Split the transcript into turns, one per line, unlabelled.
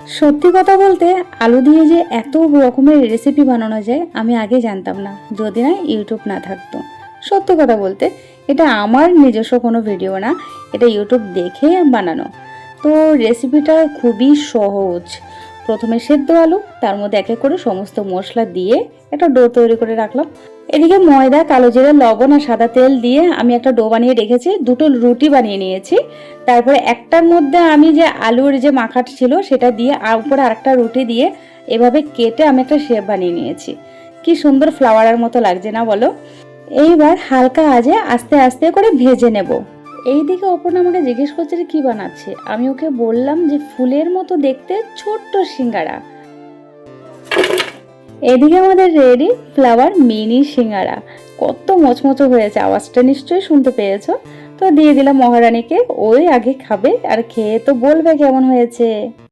সত্যি কথা বলতে, আলু দিয়ে যে এত রকমের রেসিপি বানানো যায়, আমি আগে জানতাম না, যদি না ইউটিউব না থাকতো। সত্যি কথা বলতে, এটা আমার নিজস্ব কোনো ভিডিও না, এটা ইউটিউব দেখে বানানো। তো রেসিপিটা খুবই সহজ। প্রথমে সেদ্ধ আলু, তার মধ্যে এক এক করে সমস্ত মশলা দিয়ে একটা ডো তৈরি করে রাখলাম। এদিকে ময়দা, কালো জিরা, লবণ আর সাদা তেল দিয়ে আমি একটা ডো বানিয়ে রেখেছি, দুটো রুটি বানিয়ে নিয়েছি। তারপরে একটার মধ্যে আমি যে আলুর যে মাখাট ছিল, সেটা দিয়ে আর উপরে আরেকটা রুটি দিয়ে এভাবে কেটে আমি একটা শেপ বানিয়ে নিয়েছি। কি সুন্দর ফ্লাওয়ারের মতো লাগছে না বলো? এইবার হালকা আজে আস্তে আস্তে করে ভেজে নেব। এইদিকে অপর্ণা আমাকে জিজ্ঞেস করছে কি বানাচ্ছে। আমি ওকে বললাম যে ফুলের মতো দেখতে ছোট্ট সিঙ্গারা। এদিকে আমাদের রেডি ফ্লাওয়ার মিনি সিঙ্গারা। কত মচমচ হয়েছে, আওয়াজটা নিশ্চয়ই শুনতে পেয়েছ? তো দিয়ে দিলাম মহারানীকে, ওই আগে খাবে আর খেয়ে তো বলবে কেমন হয়েছে।